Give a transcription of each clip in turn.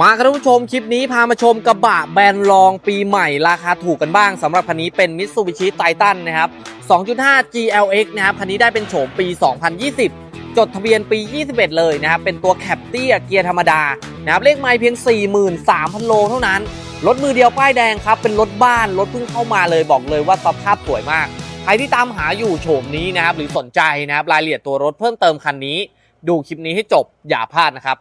มาครับท่านผู้ชมคลิปนี้พามาชมกระบะแบรนด์รองปีใหม่ราคาถูกกันบ้างสำหรับคันนี้เป็น Mitsubishi Titan นะครับ 2.5 GLX นะครับคันนี้ได้เป็นโฉมปี 2020 จดทะเบียนปี 21 เลยนะครับ เป็นตัวแคปเตียเกียร์ธรรมดานะครับเลขไมล์เพียง 43,000 โลเท่านั้น รถมือเดียวป้ายแดงครับ เป็นรถบ้าน รถเพิ่งเข้ามาเลยบอกเลยว่าสภาพสวยมาก ใครที่ตามหาอยู่โฉมนี้นะครับหรือสนใจนะครับรายละเอียดตัวรถเพิ่มเติมคันนี้ ดูคลิปนี้ให้จบอย่าพลาดนะครับ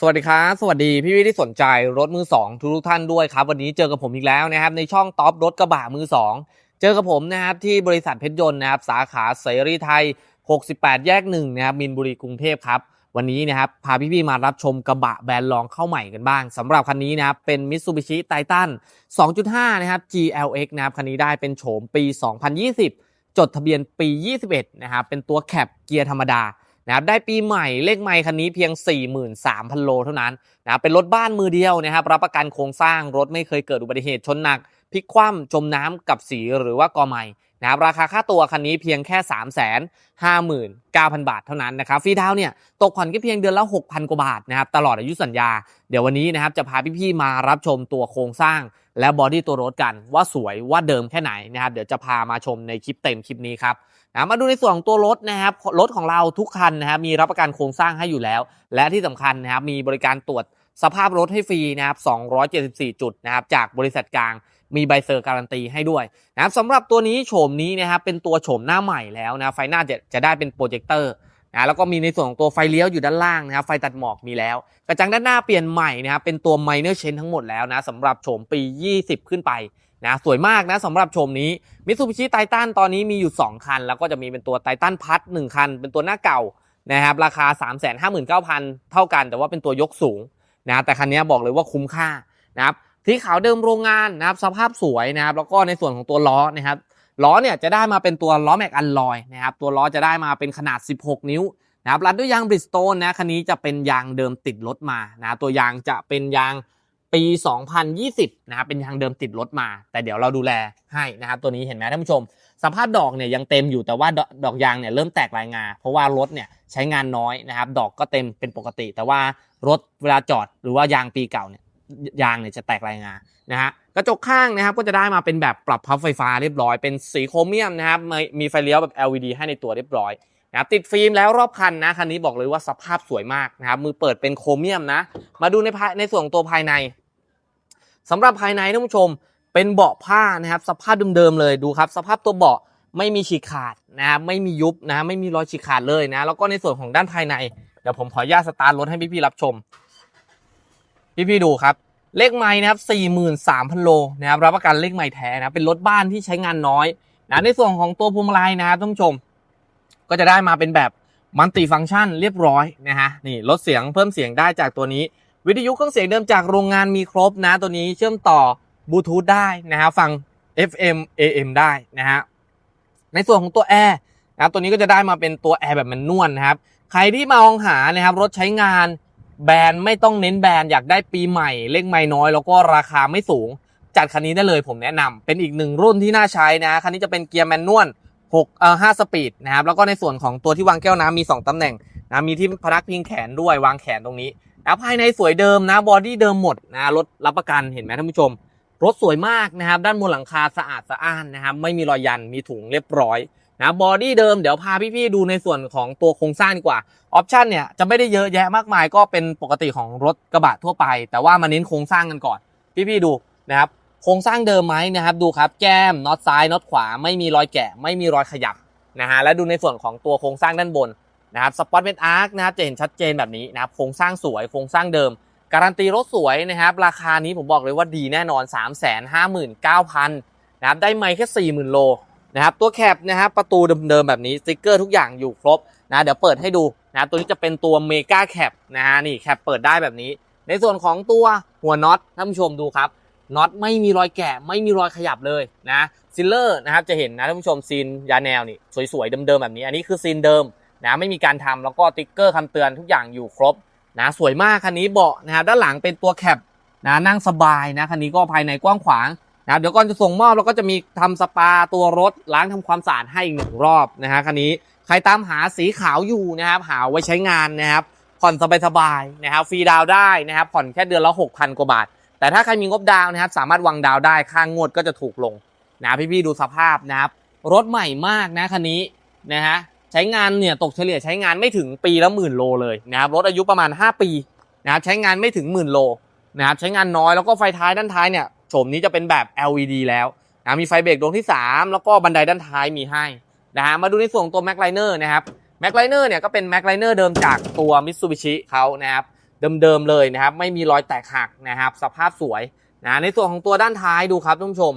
สวัสดีครับสวัสดีพี่พี่ๆที่สนใจรถมือสองทุกๆท่านด้วยครับ วันนี้เจอกับผมอีกแล้วนะครับในช่องท็อปรถกระบะมือสองเจอกับผมนะครับที่บริษัทเพชรยนต์นะครับสาขาเสรีไทย 68 แยกหนึ่งนะครับมินบุรีกรุงเทพครับวันนี้นะครับพาพี่พี่ๆมารับชมกระบะแบรนด์รองเข้าใหม่กันบ้างสำหรับคันนี้นะครับเป็น Mitsubishi Titan 2.5 นะครับ GLX นะครับคันนี้ได้เป็นโฉมปี 2020 จดทะเบียนปี 21 นะครับเป็นตัวแคปเกียร์ธรรมดา นะครับได้ปีใหม่เลขไม่คันนี้เพียง 43,000 โลเท่านั้นนะครับเป็นรถบ้านมือเดียวนะครับรับประกันโครงสร้างรถไม่เคยเกิดอุบัติเหตุชนหนักพลิกคว่ำจมน้ำกับสีหรือว่า กอไม่ นะครับราคาค่าตัวคันนี้เพียงแค่ 3 5 9 0 0 0 บาทเท่านั้นนะครับฟรีดาวน์เนี่ยตกผ่อนแค่เพียงเดือนละ 6,000 กว่าบาทนะครับตลอดอายุสัญญา เดี๋ยววันนี้นะครับจะพาพี่ๆมารับชมตัวโครงสร้าง และบอดี้ตัวรถกันว่าสวยว่าเดิมแค่ไหนนะครับเดี๋ยวจะพามาชมในคลิปเต็มคลิปนี้ครับนะมาดูในส่วนของตัวรถนะครับรถของเราทุกคันนะครับมีรับประกันโครงสร้างให้อยู่แล้ว และที่สำคัญนะครับมีบริการตรวจสภาพรถให้ฟรีนะครับ274 จุดนะครับจากบริษัทกลาง มีใบเซอร์การันตีให้ด้วยนะครับสำหรับตัวนี้โฉมนี้นะครับเป็นตัวโฉมหน้าใหม่แล้วนะไฟหน้าจะจะได้เป็นโปรเจคเตอร์นะแล้วก็มีในส่วนของตัวไฟเลี้ยวอยู่ด้านล่างนะครับไฟตัดหมอกมีแล้ว กระจังด้านหน้าเปลี่ยนใหม่นะครับเป็นตัว minor change ทั้งหมดแล้วนะสำหรับโฉมปี 20 ขึ้นไปนะสวยมากนะสำหรับโฉมนี้มิ t ซูบิชิไททันตอนนี้มีอยู่ 2 คัน แล้วก็จะมีเป็นตัวไททันพัท1คัน เป็นตัวหน้าเก่านะครับราคา 359,000 เท่ากัน แต่ว่าเป็นตัวยกสูงนะแต่คันนี้บอกเลยว่าคุ้มค่านะครับ ที่ขาวเดิมโรงงานนะครับสภาพสวยนะครับแล้วก็ในส่วนของตัวล้อนะครับล้อเนี่ยจะได้มาเป็นตัวล้อแม็กอันลอยนะครับตัวล้อจะได้มาเป็นขนาด 16 นิ้วนะครับรัดด้วยยางบริสโตนนะคันนี้จะเป็นยางเดิมติดรถมานะตัวยางจะเป็นยางปี 2020นะครับเป็นยางเดิมติดรถมา แต่เดี๋ยวเราดูแลให้นะครับตัวนี้เห็นไหมท่านผู้ชม สภาพดอกเนี่ยยังเต็มอยู่แต่ว่าดอกยางเนี่ยเริ่มแตกลายงา เพราะว่ารถเนี่ยใช้งานน้อยนะครับดอกก็เต็มเป็นปกติ แต่ว่ารถเวลาจอดหรือว่ายางปีเก่าเนี่ย ยางเนี่ยจะแตกลายงานะฮะกระจกข้างนะครับก็จะได้มาเป็นแบบปรับพับไฟฟ้าเรียบร้อยเป็นสีโครเมียมนะครับมีไฟเลี้ยวแบบ LED ให้ในตัวเรียบร้อยนะครับติดฟิล์มแล้วรอบคันนะคันนี้บอกเลยว่าสภาพสวยมากนะครับมือเปิดเป็นโครเมียมนะ มาดูในภายในส่วนตัวภายในสำหรับภายในท่านผู้ชม เป็นเบาะผ้านะครับ สภาพเดิมๆเลยดูครับ สภาพตัวเบาะไม่มีฉีกขาดนะครับไม่มียุบนะไม่มีรอยฉีกขาดเลยนะ แล้วก็ในส่วนของด้านภายในเดี๋ยวผมขออนุญาตสตาร์ทรถให้พี่ๆรับชม พี่ๆดูครับ เลขไม้นะครับ43,000 โลนะครับรับประกันเลขไม้แท้นะเป็นรถบ้านที่ใช้งานน้อยนะในส่วนของตัวพวงมาลัยนะครับท่านผู้ชม ก็จะได้มาเป็นแบบมัลติฟัง c t ชันเรียบร้อยนะฮะนี่ลดเสียงเพิ่มเสียงได้จากตัวนี้ วิทยุเครื่องเสียงเดิมจากโรงงานมีครบนะ ตัวนี้เชื่อมต่อบลูทูธได้นะฮะฟัง FM AM ได้นะฮะในส่วนของตัวแอร์นะครับตัวนี้ก็จะได้มาเป็นตัวแอร์แบบแมนนวลนะครับ ใครที่มองหานะครับรถใช้งาน แบรนด์ไม่ต้องเน้นแบรนด์อยากได้ปีใหม่ เลขไม่น้อย แล้วก็ราคาไม่สูง จัดคันนี้ได้เลยผมแนะนำเป็นอีกหนึ่งรุ่นที่น่าใช้นะคันนี้จะเป็นเกียร์แมนนวล6เอ่อ5สปีดนะครับแล้วก็ในส่วนของตัวที่วางแก้วน้ำมี 2ตำแหน่งนะมีที่พนักพิงแขนด้วยวางแขนตรงนี้นะภายในสวยเดิมนะบอดี้เดิมหมดนะรถรับประกันเห็นไหมท่านผู้ชม รถสวยมากนะครับ ด้านบนหลังคาสะอาดสะอ้านนะครับไม่มีรอยยันมีถุงเรียบร้อย นะบอดี้เดิมเดี๋ยวพาพี่ๆดูในส่วนของตัวโครงสร้างดีกว่าออปชันเนี่ยจะไม่ได้เยอะแยะมากมายก็เป็นปกติของรถกระบะทั่วไป แต่ว่ามาเน้นโครงสร้างกันก่อน พี่ๆดูนะครับโครงสร้างเดิมไหมนะครับดูครับแก้มน็อตซ้ายน็อตขวาไม่มีรอยแกะ ไม่มีรอยขยับนะฮะและดูในส่วนของตัวโครงสร้างด้านบนนะครับสปอตเป็นอาร์คนะครับจะเห็นชัดเจนแบบนี้นะครับโครงสร้างสวยโครงสร้างเดิม การันตีรถสวยนะครับราคานี้ผมบอกเลยว่าดีแน่นอน 3 5 9 0 0 0นะครับได้ไม่แค่ 40,000 โล นะครับตัวแคปนะครับประตูเดิมๆแบบนี้สติกเกอร์ทุกอย่างอยู่ครบนะเดี๋ยวเปิดให้ดูนะตัวนี้จะเป็นตัวเมกาแคปนะฮะนี่แคปเปิดได้แบบนี้ ในส่วนของตัวหัวน็อตท่านผู้ชมดูครับน็อตไม่มีรอยแกะไม่มีรอยขยับเลยนะซิลเลอร์นะครับจะเห็นนะท่านผู้ชมซีนยาแนวนี่สวยๆเดิมๆแบบนี้ อันนี้คือซีนเดิมนะไม่มีการทำแล้วก็ติ๊กเกอร์คำเตือนทุกอย่างอยู่ครบนะสวยมากคันนี้เบาะนะครับด้านหลังเป็นตัวแคปนะนั่งสบายนะคันนี้ก็ภายในกว้างขวาง นะครับเดี๋ยวก่อนจะส่งมอบเราก็จะมีทำสปาตัวรถล้างทำความสะอาดให้อีกหนึ่งรอบนะฮะคันนี้ใครตามหาสีขาวอยู่นะครับหาไว้ใช้งานนะครับผ่อนสบายๆนะครับฟรีดาวได้นะครับผ่อนแค่เดือนละ6,000กว่าบาท แต่ถ้าใครมีงบดาวนะครับสามารถวางดาวได้ค่างวดก็จะถูกลงนะพี่ๆดูสภาพนะครับรถใหม่มากนะคันนี้นะฮะใช้งานเนี่ยตกเฉลี่ยใช้งานไม่ถึงปีละหมื่นโลเลยนะครับรถอายุประมาณ 5 ปีนะครับใช้งานไม่ถึงหมื่นโลนะครับใช้งานน้อยแล้วก็ไฟท้ายด้านท้ายเนี่ย โฉมนี้จะเป็นแบบ LED แล้วนะมีไฟเบรกดวงที่ 3 แล้วก็บันไดด้านท้ายมีให้นะฮะมาดูในส่วนของตัว Mac Liner นะครับแม็กไลเนอร์เนี่ยก็เป็นแม็กไลเนอร์เดิมจากตัวมิ t ซูบิชิเขานะครับเดิมๆเลยนะครับ ไม่มีรอยแตกหักนะครับ สภาพสวยนะในส่วนของตัวด้านท้ายดูครับท่านผู้ชม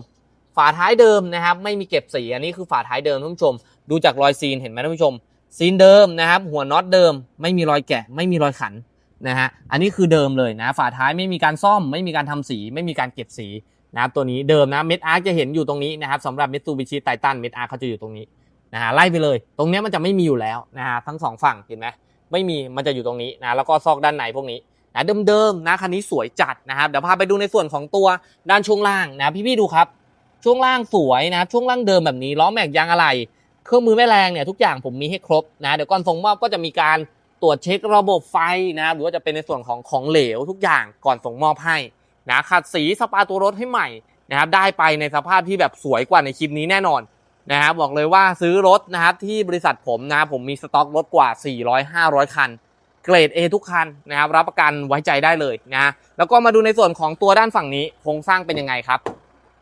ฝาท้ายเดิมนะครับ ไม่มีเก็บสีอันนี้คือฝาท้ายเดิมท่านผู้ชม ดูจากรอยซีนเห็นไหมท่านผู้ชม ซีนเดิมนะครับ หัวน็อตเดิม ไม่มีรอยแกะ ไม่มีรอยขัน นะฮะอันนี้คือเดิมเลยนะฝาท้ายไม่มีการซ่อม ไม่มีการทำสี ไม่มีการเก็บสีนะครับตัวนี้เดิมนะเม็ดอาร์จะเห็นอยู่ตรงนี้นะครับสำหรับมิ t ซูบิชิไททันเม็ดอาร์เขาจะอยู่ตรงนี้นะฮะไล่ไปเลย ตรงนี้มันจะไม่มีอยู่แล้วนะฮะทั้งสองฝั่งเห็นไหมไม่มีมันจะอยู่ตรงนี้นะแล้วก็ซอกด้านในพวกนี้นะเดิมๆนะคันนี้สวยจัดนะครับเดี๋ยวพาไปดูในส่วนของตัวด้านช่วงล่างนะพี่ๆดูครับ ช่วงล่างสวยนะช่วงล่างเดิมแบบนี้ล้อแม็กยางอะไร เครื่องมือแม่แรงเนี่ยทุกอย่างผมมีให้ครบนะเดี๋ยวก่อนส่งมอบก็จะมีการ ตรวจเช็คระบบไฟนะครับหรือว่าจะเป็นในส่วนของของเหลวทุกอย่างก่อนส่งมอบให้นะขัดสีสปาตัวรถให้ใหม่นะครับได้ไปในสภาพที่แบบสวยกว่าในคลิปนี้แน่นอนนะครับบอกเลยว่าซื้อรถนะครับที่บริษัทผมนะผมมีสต็อกรถกว่า 400-500 คัน เกรด A ทุกคันนะครับรับประกันไว้ใจได้เลยนะแล้วก็มาดูในส่วนของตัวด้านฝั่งนี้โครงสร้างเป็นยังไงครับ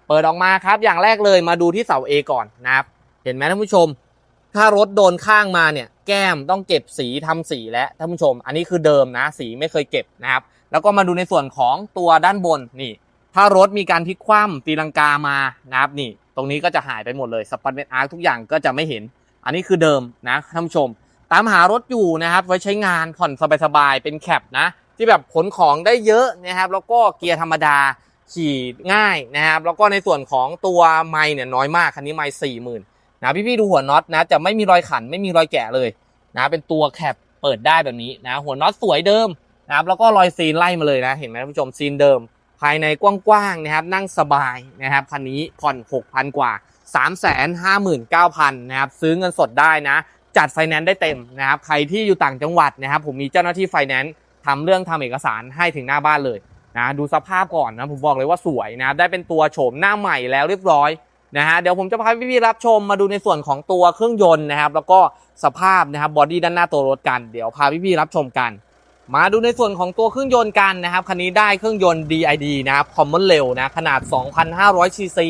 เปิดออกมาครับอย่างแรกเลยมาดูที่เสา A ก่อนนะครับเห็นไหมท่านผู้ชม ถ้ารถโดนข้างมาเนี่ย แก้มต้องเก็บสีทำสีและท่านผู้ชม อันนี้คือเดิมนะสีไม่เคยเก็บนะครับ แล้วก็มาดูในส่วนของตัวด้านบนนี่ ถ้ารถมีการพลิกคว่ำตีลังกามานะครับนี่ ตรงนี้ก็จะหายไปหมดเลยสปอตเมนอาร์ทุกอย่างก็จะไม่เห็น อันนี้คือเดิมนะท่านผู้ชม ตามหารถอยู่นะครับ ไว้ใช้งานผ่อนสบายๆเป็นแคปนะ ที่แบบขนของได้เยอะนะครับ แล้วก็เกียร์ธรรมดาขี่ง่ายนะครับ แล้วก็ในส่วนของตัวไม้เนี่ยน้อยมากคันนี้ไม้สี่หมื่น นะพี่ๆดูหัวน็อตนะจะไม่มีรอยขันไม่มีรอยแกะเลยนะเป็นตัวแคปเปิดได้แบบนี้นะหัวน็อตสวยเดิมนะครับแล้วก็รอยซีนไล่มาเลยนะเห็นไหมท่านผู้ชมซีนเดิม ภายในกว้างๆนะครับนั่งสบายนะครับคันนี้ผ่อน 6,000 กว่า 359,000นะครับซื้อเงินสดได้นะ จัดไฟแนนซ์ได้เต็มนะครับใครที่อยู่ต่างจังหวัดนะครับผมมีเจ้าหน้าที่ไฟแนนซ์ทำเรื่องทำเอกสารให้ถึงหน้าบ้านเลยนะดูสภาพก่อนนะผมบอกเลยว่าสวยนะครับได้เป็นตัวโฉมหน้าใหม่แล้วเรียบร้อย นะฮะเดี๋ยวผมจะพาพี่ๆรับชมมาดูในส่วนของตัวเครื่องยนต์นะครับ แล้วก็สภาพนะครับบอดี้ด้านหน้าตัวรถกันเดี๋ยวพาพี่ๆรับชมกัน มาดูในส่วนของตัวเครื่องยนต์กันนะครับคันนี้ได้เครื่องยนต์ DID นะครับ Common Rail นะขนาด 2,500ซีซี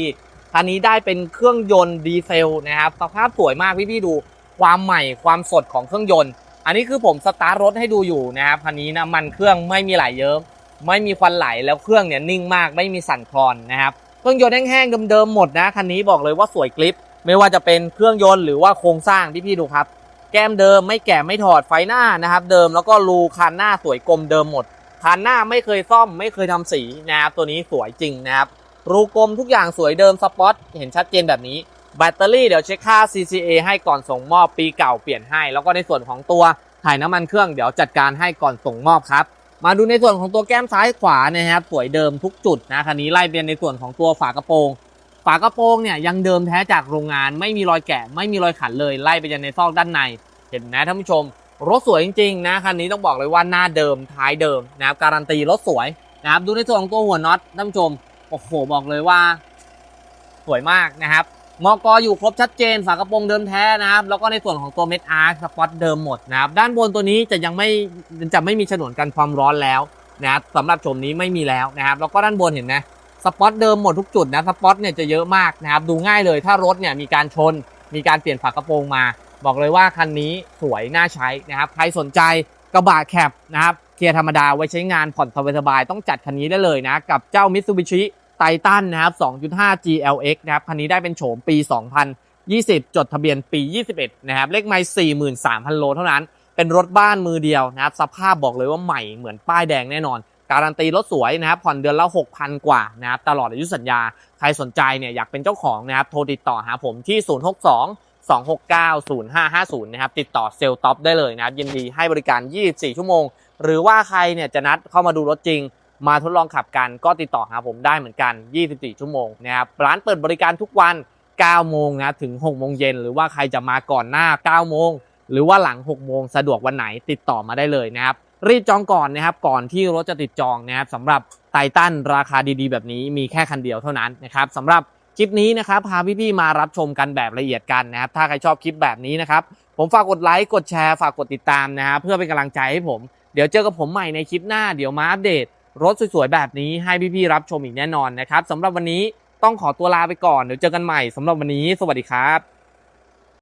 คันนี้ได้เป็นเครื่องยนต์ดีเซลนะครับสภาพสวยมากพี่ๆดูความใหม่ความสดของเครื่องยนต์ อันนี้คือผมสตาร์ทรถให้ดูอยู่นะครับคันนี้น้ำมันเครื่องไม่มีไหลเยิ้มไม่มีควันไหลแล้วเครื่องเนี่ยนิ่งมากไม่มีสั่นคลอนนะครับ เครื่องยนต์แห้งๆเดิมๆหมดนะคันนี้บอกเลยว่าสวยกริปไม่ว่าจะเป็นเครื่องยนต์หรือว่าโครงสร้างพี่ๆดูครับ แก้มเดิมไม่แก่ไม่ถอดไฟหน้านะครับ เดิมแล้วก็รูคันหน้าสวยกลมเดิมหมดคันหน้าไม่เคยซ่อมไม่เคยทำสีนะครับตัวนี้สวยจริงนะครับรูกลมทุกอย่างสวยเดิมสปอตเห็นชัดเจนแบบนี้แบตเตอรี่เดี๋ยวเช็คค่า CCA ให้ก่อนส่งมอบปีเก่าเปลี่ยนให้ แล้วก็ในส่วนของตัวถ่ายน้ำมันเครื่องเดี๋ยวจัดการให้ก่อนส่งมอบครับ มาดูในส่วนของตัวแก้มซ้ายขวานะครับสวยเดิมทุกจุดนะคันนี้ไล่เรียนในส่วนของตัวฝากระโปรง ฝากระโปรงเนี่ยยังเดิมแท้จากโรงงานไม่มีรอยแกะไม่มีรอยขันเลยไล่ไปยันในซอกด้านใน เห็นนะท่านผู้ชม รถสวยจริงๆนะคันนี้ต้องบอกเลยว่าหน้าเดิมท้ายเดิมนะครับการันตีรถสวยนะครับดูในส่วนของตัวหัวน็อตท่านผู้ชมโอ้โหบอกเลยว่า สวยมากนะครับ มอกออยู่ครบชัดเจนฝากระโปรงเดิมแท้นะครับ แล้วก็ในส่วนของตัวเม็ดอาร์สปอตเดิมหมดนะครับด้านบนตัวนี้จะยังไม่จะไม่มีฉนวนกันความร้อนแล้วนะครับสำหรับชมนี้ไม่มีแล้วนะครับแล้วก็ด้านบนเห็นไหมสปอตเดิมหมดทุกจุดนะสปอตเนี่ยจะเยอะมากนะครับดูง่ายเลยถ้ารถเนี่ยมีการชน มีการเปลี่ยนฝากระโปรงมา บอกเลยว่าคันนี้สวยน่าใช้นะครับใครสนใจกระบะแคปนะครับเกียร์ธรรมดาไว้ใช้งานผ่อนสบายๆต้องจัดคันนี้ได้เลยนะกับเจ้า Mitsubishi ไททันนะครับ 2.5 GLX นะครับ คันนี้ได้เป็นโฉมปี 2020 จดทะเบียนปี 21 นะครับ เลขไมล์43,000 โลเท่านั้น เป็นรถบ้านมือเดียวนะครับ สภาพบอกเลยว่าใหม่เหมือนป้ายแดงแน่นอน การันตีรถสวยนะครับ ผ่อนเดือนละ 6,000 กว่านะครับ ตลอดอายุสัญญา ใครสนใจเนี่ยอยากเป็นเจ้าของนะครับ โทรติดต่อหาผมที่ 062 269 0550 นะครับ ติดต่อเซลล์ท็อปได้เลยนะครับ ยินดีให้บริการ 24 ชั่วโมง หรือว่าใครเนี่ยจะนัดเข้ามาดูรถจริง มาทดลองขับกันก็ติดต่อหาผมได้เหมือนกัน 24 ชั่วโมงนะครับร้านเปิดบริการทุกวัน 9 โมงนะถึง 6 โมงเย็นหรือว่าใครจะมาก่อนหน้า 9 โมง หรือว่าหลัง 6 โมงสะดวกวันไหนติดต่อมาได้เลยนะครับรีบจองก่อนนะครับก่อนที่รถจะติดจองนะครับสำหรับไททันราคาดีๆ แบบนี้มีแค่คันเดียวเท่านั้นนะครับสำหรับคลิปนี้นะครับพาพี่ๆมารับชมกันแบบละเอียดกันนะครับถ้าใครชอบคลิปแบบนี้นะครับผมฝากกดไลค์กดแชร์ฝากกดติดตามนะครับเพื่อเป็นกำลังใจให้ผม เดี๋ยวเจอกับผมใหม่ในคลิปหน้าเดี๋ยวมาอัปเดต รถสวยๆแบบนี้ให้พี่ๆรับชมอีกแน่นอนนะครับสำหรับวันนี้ต้องขอตัวลาไปก่อนเดี๋ยวเจอกันใหม่สำหรับวันนี้ สวัสดีครับ